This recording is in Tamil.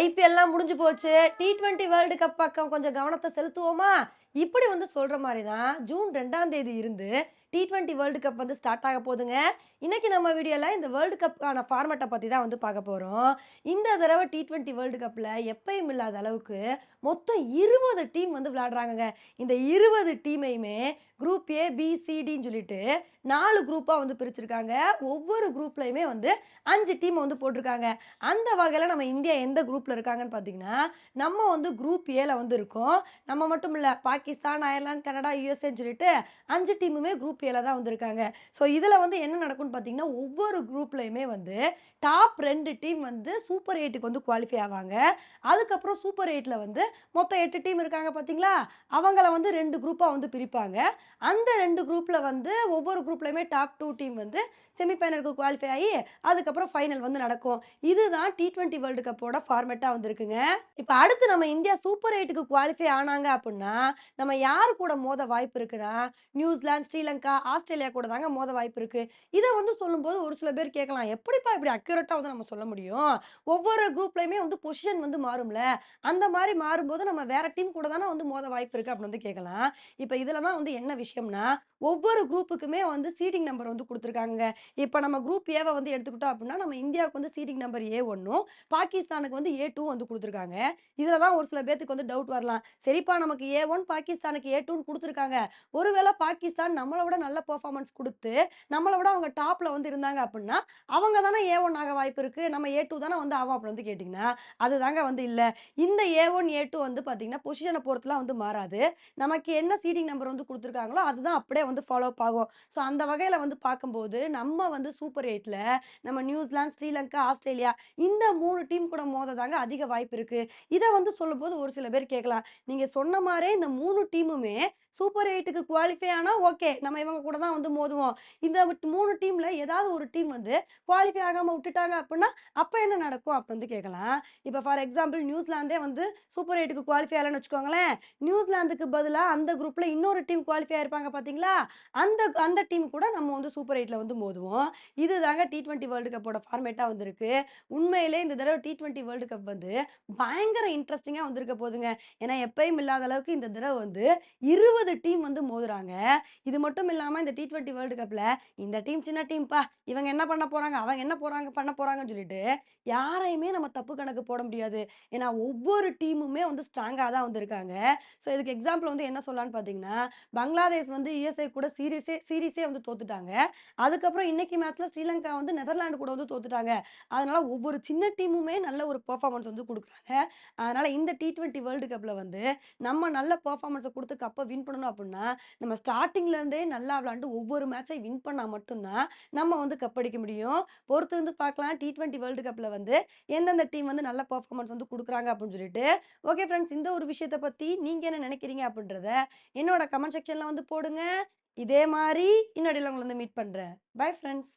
ஐபிஎல்லாம் முடிஞ்சு போச்சு. டி டுவெண்ட்டி வேர்ல்டு கப் பக்கம் கொஞ்சம் கவனத்தை செலுத்துவோமா? இப்படி வந்து சொல்கிற மாதிரி தான் ஜூன் ரெண்டாம் தேதி இருந்து டி ட்வெண்ட்டி வேர்ல்டு கப் வந்து ஸ்டார்ட் ஆக போகுதுங்க. இன்றைக்கி நம்ம வீடியோவில் இந்த வேர்ல்டு கப்பான ஃபார்மேட்டை பற்றி தான் வந்து பார்க்க போகிறோம் இந்த தடவை டி ட்வெண்ட்டி வேர்ல்டு கப்பில் எப்பயும் இல்லாத அளவுக்கு மொத்தம் இருபது டீம் வந்து விளையாடுறாங்கங்க. இந்த இருபது டீமையுமே குரூப் ஏ பிசிடின்னு சொல்லிட்டு நாலு குரூப்பாக வந்து பிரிச்சிருக்காங்க. ஒவ்வொரு குரூப்லையுமே வந்து அஞ்சு டீம் வந்து போட்டிருக்காங்க. அந்த வகையில் நம்ம இந்தியா எந்த குரூப்பில் இருக்காங்கன்னு பார்த்தீங்கன்னா நம்ம வந்து குரூப் ஏல வந்து இருக்கோம். நம்ம மட்டும் இல்லை பாகிஸ்தான் அயர்லாந்து கனடா யூஎஸ்ஏன்னு சொல்லிட்டு அஞ்சு டீமுமே குரூப் ஏல தான் வந்திருக்காங்க. ஸோ இதில் வந்து என்ன நடக்கும்னு பார்த்தீங்கன்னா ஒவ்வொரு குரூப்லையுமே வந்து டாப் ரெண்டு டீம் வந்து சூப்பர் எயிட்டுக்கு வந்து குவாலிஃபை ஆவாங்க. அதுக்கப்புறம் சூப்பர் எயிட்டில் வந்து மொத்தம் எட்டு டீம் இருக்காங்க பார்த்தீங்களா அவங்கள வந்து ரெண்டு குரூப்பாக வந்து பிரிப்பாங்க. அந்த ரெண்டு குரூப்பில் வந்து ஒவ்வொரு குரூப்லையுமே டாப் டூ டீம் வந்து செமிஃபைனலுக்கு குவாலிஃபை ஆகி அதுக்கப்புறம் ஃபைனல் வந்து நடக்கும். இதுதான் டி ட்வெண்ட்டி வேர்ல்டு கப்போட ஃபார்மேட்டாக வந்திருக்குங்க. இப்போ அடுத்து நம்ம இந்தியா சூப்பர் எயிட்டுக்கு குவாலிஃபை ஆனாங்க அப்படின்னா நம்ம யார் கூட மோத வாய்ப்பு இருக்குன்னா நியூசிலாந்து ஸ்ரீலங்கா ஆஸ்திரேலியா கூட தாங்க மோத வாய்ப்பு இருக்கு. இதை வந்து சொல்லும்போது ஒரு சில பேர் கேட்கலாம் எப்படிப்பா இப்படி அக்யூரேட்டாக வந்து நம்ம சொல்ல முடியும்? ஒவ்வொரு குரூப்லயுமே வந்து பொசிஷன் வந்து மாறும்ல? அந்த மாதிரி மாறும்போது நம்ம வேற டீம் கூட தானே வந்து மோத வாய்ப்பு இருக்கு? அப்படின்னு வந்து கேட்கலாம். இப்போ இதில் தான் வந்து என்ன விஷயம்னா ஒவ்வொரு குரூப்புக்குமே வந்து சீட்டிங் நம்பர் வந்து கொடுத்துருக்காங்க இப்போ நம்ம குரூப் ஏவை வந்து எடுத்துக்கிட்டோம் அப்படின்னா நம்ம இந்தியாவுக்கு வந்து சீட்டிங் நம்பர் ஏ ஒன்றும் பாகிஸ்தானுக்கு வந்து ஏ டூ வந்து கொடுத்துருக்காங்க. இதில் தான் ஒரு சில பேத்துக்கு வந்து டவுட் வரலாம். சரிப்பா நமக்கு ஏ ஒன் பாகிஸ்தானுக்கு ஏ டூன்னு கொடுத்துருக்காங்க. ஒருவேளை பாகிஸ்தான் நம்மளை விட நல்ல பர்ஃபார்மன்ஸ் கொடுத்து நம்மளை விட அவங்க டாப்பில் வந்து இருந்தாங்க அப்படின்னா அவங்க தானே ஏ ஒன் ஆக வாய்ப்பு இருக்குது நம்ம ஏ டூ தானே வந்து ஆகும் அப்படின்னு வந்து கேட்டிங்கன்னா அது தாங்க வந்து இல்லை. இந்த ஏ ஒன் ஏ டூ வந்து பார்த்தீங்கன்னா பொசிஷனை பொறுத்துலாம் வந்து மாறாது. நமக்கு என்ன சீட்டிங் நம்பர் வந்து கொடுத்துருக்காங்களோ அதுதான் அப்படியே வந்து ஃபாலோ அப் ஆகும். ஸோ அந்த வகையில் வந்து பார்க்கும்போது நம்ம வந்து சூப்பர் எயிட்டில் நம்ம நியூசிலாந்து ஸ்ரீலங்கா ஆஸ்திரேலியா இந்த மூணு டீம் கூட மோத தாங்க அதிக வாய்ப்பு இருக்குது இதை வந்து சொல்லும்போது ஒரு சில பேர் கேட்கலாம். நீங்கள் சொன்ன மாதிரியே இந்த மூணு டீமுமே சூப்பர் எயிட்டுக்கு குவாலிஃபை ஆனால் ஓகே நம்ம இவங்க கூட தான் வந்து மோதுவோம். இந்த மூணு டீமில் ஏதாவது ஒரு டீம் வந்து குவாலிஃபை ஆகாமல் விட்டுட்டாங்க அப்படின்னா அப்போ என்ன நடக்கும்? அப்போ வந்து கேட்கலாம். இப்போ ஃபார் எக்ஸாம்பிள் நியூசிலாந்தே வந்து சூப்பர் எயிட்டுக்கு குவாலிஃபை ஆகலன்னு வச்சுக்கோங்களேன். நியூசிலாந்துக்கு பதிலாக அந்த குரூப்பில் இன்னொரு டீம் குவாலிஃபை ஆயிருப்பாங்க பார்த்தீங்களா? அந்த அந்த டீம் கூட நம்ம வந்து சூப்பர் எயிட்டில் வந்து மோதுவோம். இது தாங்க டி ட்வெண்ட்டி வேர்ல்டு கப்போட ஃபார்மேட்டாக வந்திருக்கு. உண்மையிலே இந்த தடவை டி ட்வெண்ட்டி வேர்ல்டு கப் வந்து பயங்கர இன்ட்ரெஸ்டிங்காக வந்திருக்க போதுங்க. ஏன்னா எப்பயும் இல்லாத அளவுக்கு இந்த தடவை வந்து இருபது டீம் வந்து மோதுறாங்க. இது மட்டும் இல்லாமல் இந்த டி டுவெண்ட்டி வேர்ல்டு கப்பில் இந்த டீம் சின்ன டீம்ப்பா இவங்க என்ன பண்ண போகிறாங்க அவங்க என்ன போகிறாங்க பண்ண போகிறாங்கன்னு சொல்லிட்டு யாரையுமே நம்ம தப்பு கணக்கு போட முடியாது. ஏன்னா ஒவ்வொரு டீமுமே வந்து ஸ்ட்ராங்காக தான் வந்திருக்காங்க. ஸோ இதுக்கு எக்ஸாம்பிள் வந்து என்ன சொல்லலான்னு பார்த்தீங்கன்னா பங்களாதேஷ் வந்து யுஎஸ்ஏ கூட சீரியஸே சீரீஸே வந்து தோத்துட்டாங்க. அதுக்கப்புறம் இன்னைக்கு மேட்ச்ல ஸ்ரீலங்கா வந்து நெதர்லாண்டு கூட வந்து தோத்துட்டாங்க. அதனால ஒவ்வொரு சின்ன டீமுமே நல்ல ஒரு பெர்ஃபார்மன்ஸ் வந்து கொடுக்குறாங்க. அதனால இந்த டி ட்வெண்ட்டி வேர்ல்டு கப்பில் வந்து நம்ம நல்ல பெர்ஃபார்மன்ஸை கொடுத்து கப்பை வின் பண்ணணும் அப்படின்னா நம்ம ஸ்டார்டிங்ல இருந்தே நல்லா விளாண்டு ஒவ்வொரு மேட்சை வின் பண்ணால் மட்டும்தான் நம்ம வந்து கப் அடிக்க முடியும். பொறுத்து வந்து பார்க்கலாம் டி ட்வெண்ட்டி வேர்ல்டு கப்பில் வந்து எந்தெந்த டீம் வந்து நல்ல பெர்ஃபார்மன்ஸ் வந்து கொடுக்குறாங்க அப்படின்னு சொல்லிட்டு. ஓகே ஃப்ரெண்ட்ஸ் இந்த ஒரு விஷயத்தை பற்றி நீங்கள் என்ன நினைக்கிறீங்க அப்படின்றத என்னோட கமெண்ட் செக்ஷனில் வந்து போடுங்க. இதே மாதிரி இன்னொடையில் உங்களை வந்து மீட் பண்ணுறேன் பை ஃப்ரெண்ட்ஸ்